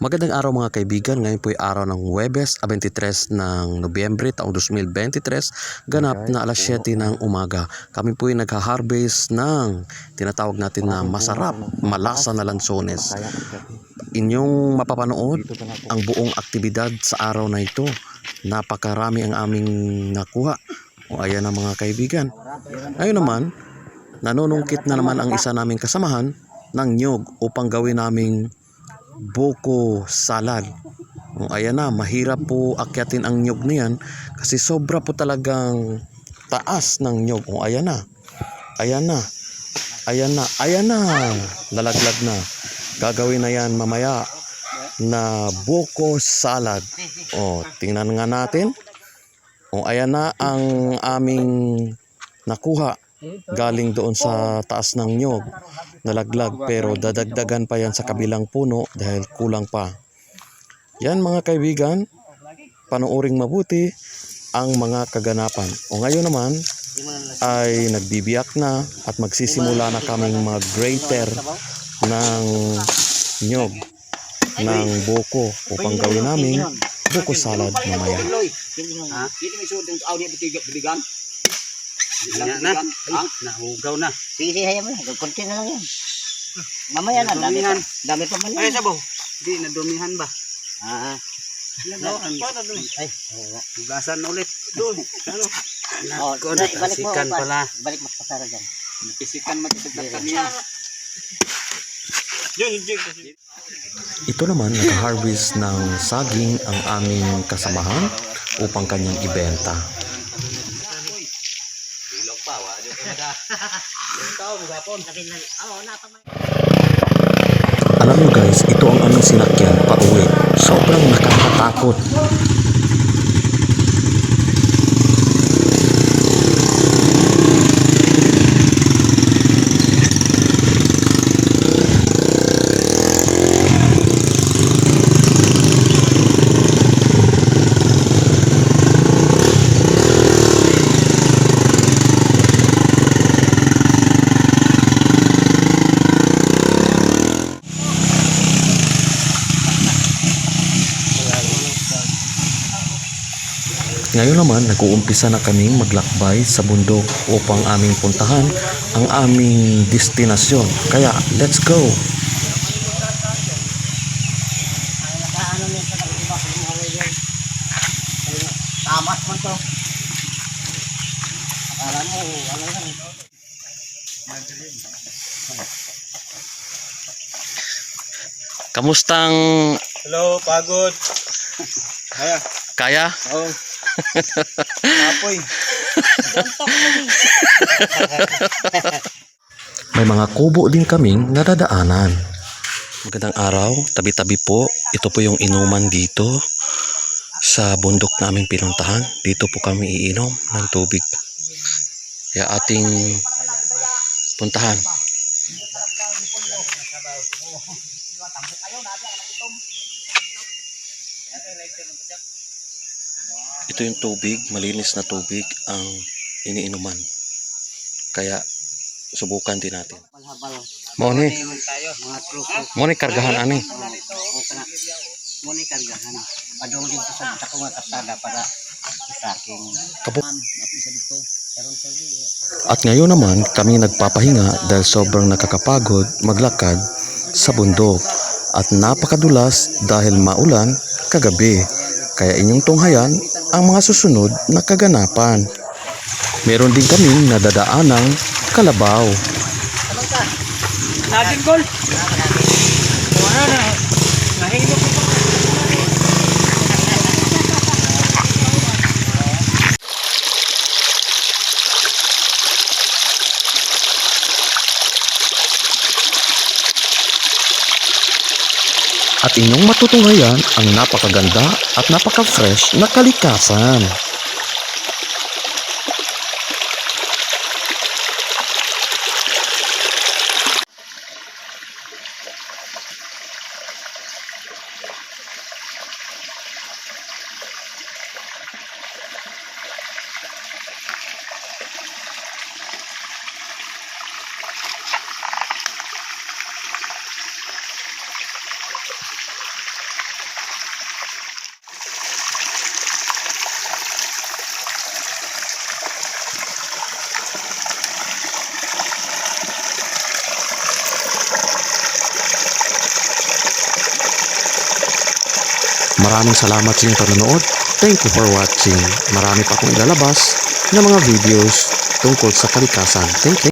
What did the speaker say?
Magandang araw mga kaibigan. Ngayon po ay araw ng Huwebes, 23 ng Nobyembre taong 2023, ganap na alas 7 ng umaga. Kami po ay nagha-harvest ng tinatawag natin na masarap, malasa na lansones. Inyong mapapanood ang buong aktibidad sa araw na ito. Napakarami ang aming nakuha. O ayan ang mga kaibigan. Ngayon naman, nanunungkit na naman ang isa naming kasamahan ng nyog upang gawin naming buko salad. O, ayan na, mahirap po akyatin ang nyog na yan kasi sobra po talagang taas ng nyog. O, ayan na. Ayan na. Ayan na. Ayan na. Lalaglag na. Gagawin na yan mamaya na buko salad. O, tingnan nga natin. O, ayan na ang aming nakuha galing doon sa taas ng nyog nalaglag pero dadagdagan pa yan sa kabilang puno dahil kulang pa. Yan mga kaibigan, panooring mabuti ang mga kaganapan. O ngayon naman ay nagbibiyak na at magsisimula na kaming mag-grater ng nyog ng buko upang gawin namin buko salad mamaya. Ha? Bitigan. Na, na. Ay, nahugaw na. Sige, sige, hayaan mo. Kunti na lang yan. Mamaya na, dami pa. Dami pa man Ay, yan. sabaw. Di, nadumihan ba? Ah. No, ang Ay, oo. hugasan ulit. Doon. Ano? Oh, Nako, dali, balik mo, natasikan Pas. pala. Balik mo pasara dyan. Niya. Yun, yun, yun. Ito naman nag-harvest ng saging ang aming kasamahan upang kanyang ibenta. Alam nyo guys, ito ang aming sinakyan pa uwi. Sobrang nakakatakot. Ngayon naman, nag-uumpisa na kaming maglakbay sa bundok upang aming puntahan ang aming destinasyon. Kaya, let's go! Tamas man to. Akala mo, ano yan. Kamustang Hello, pagod. Kaya, kaya? oh. Apoy. May mga kubo din kaming nadadaanan. Magandang araw, tabi-tabi po. Ito po yung inuman dito sa bundok naming pinuntahan. Dito po kami iinom ng tubig. Kaya ating puntahan. Ito yung tubig, malinis na tubig ang iniinuman. Kaya subukan din natin. Mo ni, mo ni kargahan ani. Kana. Muni kargahan. Padung din sa ako nga kasada para sa aking iyo. At ngayon naman kami nagpapahinga dahil sobrang nakakapagod maglakad sa bundok at napakadulas dahil maulan kagabi. Kaya inyong tunghayan ang mga susunod na kaganapan. Meron din kaming nadadaanang kalabaw. Naging gol. Wala na. Nahilo ko pa. At inyong matutunghayan ang napakaganda at napaka-fresh na kalikasan. Maraming salamat sa inyong panonood. Thank you for watching. Marami pa akong ilalabas na mga videos tungkol sa kalikasan. Thank you.